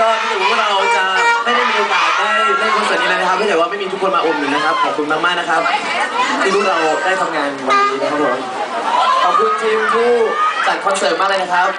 ก็ที่ถือว่าเราจะไม่ได้มีโอกาสได้เล่นคอนเสิร์ตนี้เลยนะครับถ้าเกิดว่าไม่มีทุกคนมาอมหนุนนะครับ ขอบคุณมากๆนะครับ ที่พวกเราได้ทำงานวันนี้นะครับผมขอบคุณทีมผู้จัดคอนเสิร์ตมากเลยนะครับ